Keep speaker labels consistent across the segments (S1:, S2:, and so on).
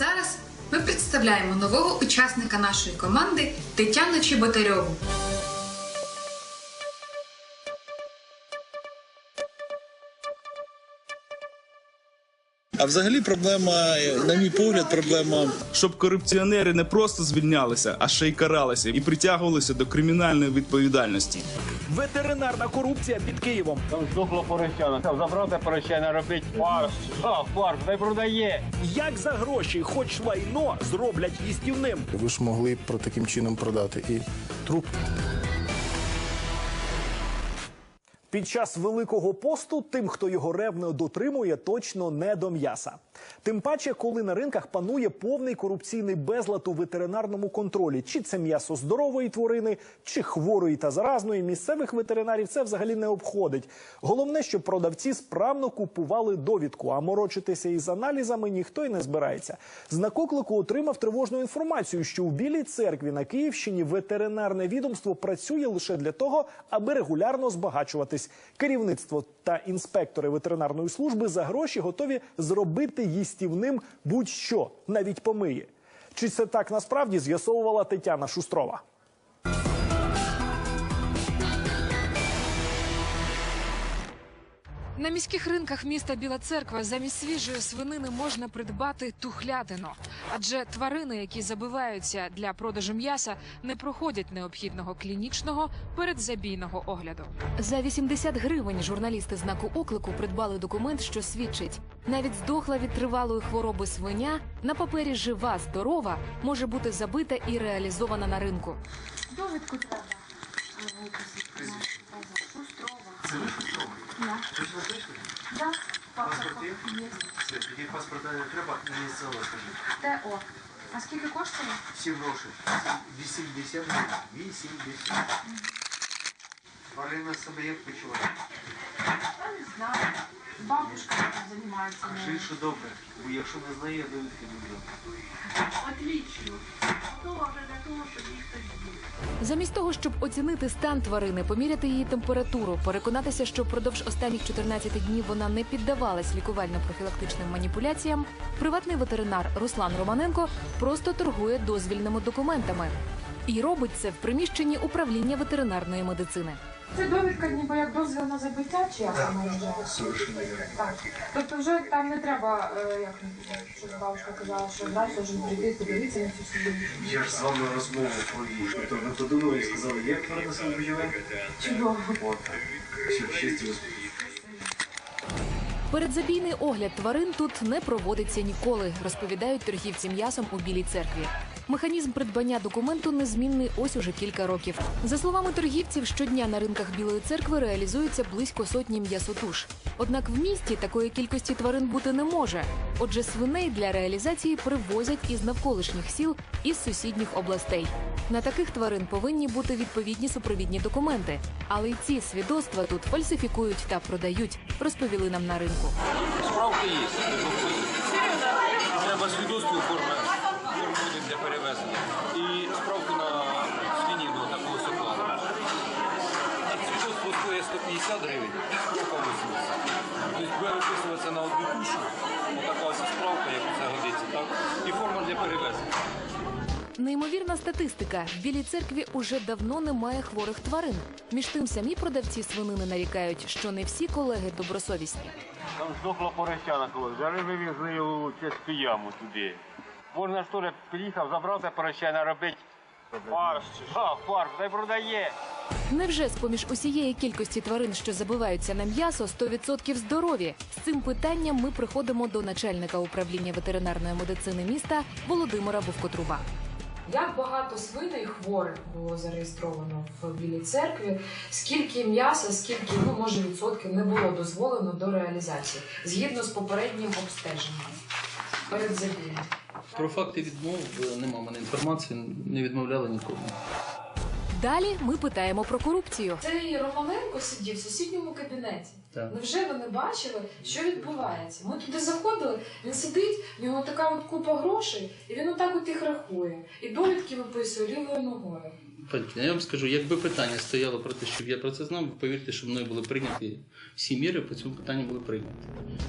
S1: зараз ми представляємо нового учасника нашої команди Тетяну Чеботарьову.
S2: А взагалі проблема, на мій погляд, проблема
S3: щоб корупціонери не просто звільнялися, а ще й каралися і притягувалися до кримінальної відповідальності.
S4: Ветеринарна корупція під Києвом.
S5: Там здохло поросяна. Там забрати поросяна, робить фарш. А, фарш, дай продає.
S4: Як за гроші, хоч лайно зроблять їстівним.
S6: Ви ж могли про таким чином продати і труп.
S4: Під час великого посту тим, хто його ревно дотримує, точно не до м'яса. Тим паче, коли на ринках панує повний корупційний безлад у ветеринарному контролі, чи це м'ясо здорової тварини, чи хворої та заразної, місцевих ветеринарів це взагалі не обходить. Головне, щоб продавці справно купували довідку, а морочитися із аналізами ніхто й не збирається. Знак оклику отримав тривожну інформацію, що у Білій церкві на Київщині ветеринарне відомство працює лише для того, аби регулярно збагачуватись. Керівництво та інспектори ветеринарної служби за гроші готові зробити їстівним будь-що, навіть помиє. Чи це так насправді з'ясовувала Тетяна Шустрова?
S7: На міських ринках міста Біла Церква замість свіжої свинини можна придбати тухлятину, адже тварини, які забиваються для продажу м'яса, не проходять необхідного клінічного передзабійного огляду. За 80 гривень журналісти знаку оклику придбали документ, що свідчить, навіть здохла від тривалої хвороби свиня на папері жива, здорова може бути забита і реалізована на ринку.
S8: Довідку треба. Да, паспорт є.
S9: Тоді паспорта не треба, не.
S8: Де о? А скільки коштує?
S9: Всі гроші. 80 гривень. 80. Валіна себе як почуває?
S8: Я не знаю. Бабушка займається нею.
S9: Кажи, що добре. Бо якщо не знає, довідки не буде.
S8: Отлично. Добре, для того, щоб їх з'їв.
S7: Замість того, щоб оцінити стан тварини, поміряти її температуру, переконатися, що впродовж останніх 14 днів вона не піддавалась лікувально-профілактичним маніпуляціям, приватний ветеринар Руслан Романенко просто торгує дозвільними документами і робить це в приміщенні управління ветеринарної медицини.
S8: Це довідка ніби як дозвіл на забиття, чи як вона вже?
S9: Совершенно вірно.
S8: Так. Тобто вже там не треба, е, як що бабушка казала, що далі вже прийти, подивитися на цю собі.
S9: Я ж з вами розмову провів. Тобто ви подумали і сказали, як себе почуває?
S8: Чудово.
S9: От. Все, щастя успіху.
S7: Передзабійний огляд тварин тут не проводиться ніколи, розповідають торгівці м'ясом у Білій церкві. Механізм придбання документу незмінний ось уже кілька років. За словами торгівців, щодня на ринках Білої церкви реалізується близько сотні м'ясотуш. Однак в місті такої кількості тварин бути не може. Отже, свиней для реалізації привозять із навколишніх сіл із сусідніх областей. На таких тварин повинні бути відповідні супровідні документи. Але й ці свідоцтва тут фальсифікують та продають, розповіли нам на ринку.
S5: Справки є. Треба свідоцтво оформити для. І справку на свиніну такого сокладу. Свідоцтво стоїть 150 гривень, справка 80. Тобто буде виписуватися на одну душу, отака ось справка, як це годиться, так? І форма для перевезення.
S7: Неймовірна статистика. В білій церкві уже давно немає хворих тварин. Між тим самі продавці свинини нарікають, що не всі колеги добросовісні.
S5: Там здохло поросяна колись. Зараз вивезли його чисту яму туди. Можна ж теж приїхав, забрав те поросяна, фарш. А, фарш, дай продає.
S7: Невже з поміж усієї кількості тварин, що забиваються на м'ясо, 100% здорові? З цим питанням ми приходимо до начальника управління ветеринарної медицини міста Володимира Вовкотруба.
S10: Як багато свиней хворих було зареєстровано в Білій церкві? Скільки м'яса, скільки ну може відсотків не було дозволено до реалізації згідно з попереднім обстеженням перед забігом?
S11: Про факти відмов е, нема в мене інформації, не відмовляли нікому.
S7: Далі ми питаємо про корупцію.
S10: Цей Романенко сидів в сусідньому кабінеті.
S11: Так.
S10: Невже ви не бачили, що відбувається? Ми туди заходили, він сидить, в нього така от купа грошей, і він отак от їх рахує. І довідки виписує лівою ногою.
S11: Пані я вам скажу, якби питання стояло про те, щоб я про це знав, повірте, що мною були прийняті всі міри по цьому питанню були прийняті.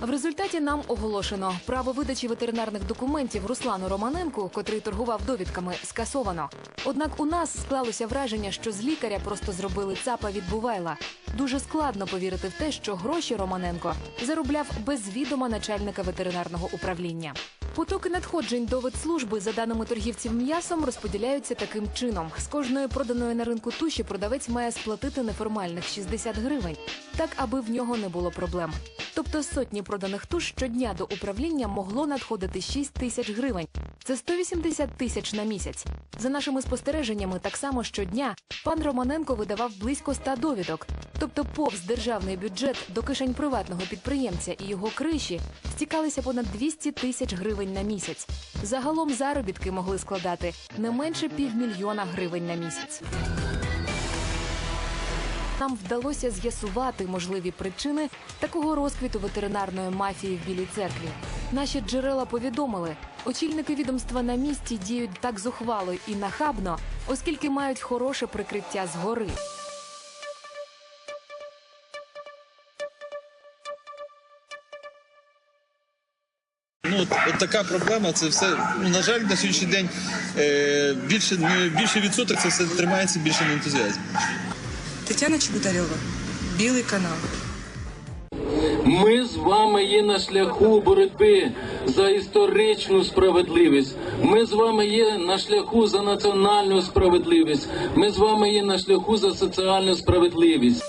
S7: В результаті нам оголошено право видачі ветеринарних документів Руслану Романенку, котрий торгував довідками, скасовано. Однак у нас склалося враження, що з лікаря просто зробили цапа від Бувайла. Дуже складно повірити в те, що гроші Романенко заробляв без відома начальника ветеринарного управління. Потоки надходжень до ветслужби, за даними торгівців м'ясом, розподіляються таким чином: з кожної проданої на ринку туші продавець має сплатити неформальних 60 гривень, так аби в нього не було проблем. Тобто сотні проданих туш щодня до управління могло надходити 6 тисяч гривень. Це 180 тисяч на місяць. За нашими спостереженнями, так само щодня пан Романенко видавав близько 100 довідок. Тобто, повз державний бюджет до кишень приватного підприємця і його криші стікалися понад 200 тисяч гривень на місяць. Загалом заробітки могли складати не менше півмільйона гривень на місяць. Нам вдалося з'ясувати можливі причини такого розквіту ветеринарної мафії в Білій церкві. Наші джерела повідомили, очільники відомства на місці діють так зухвало і нахабно, оскільки мають хороше прикриття згори.
S2: От, от така проблема, це все. Ну, на жаль, на сьогоднішній день е, більше, не- більше відсоток це все тримається більше на ентузіазмі.
S12: Тетяна Чеботарьова, Білий канал.
S13: Ми з вами є на шляху боротьби за історичну справедливість. Ми з вами є на шляху за національну справедливість. Ми з вами є на шляху за соціальну справедливість.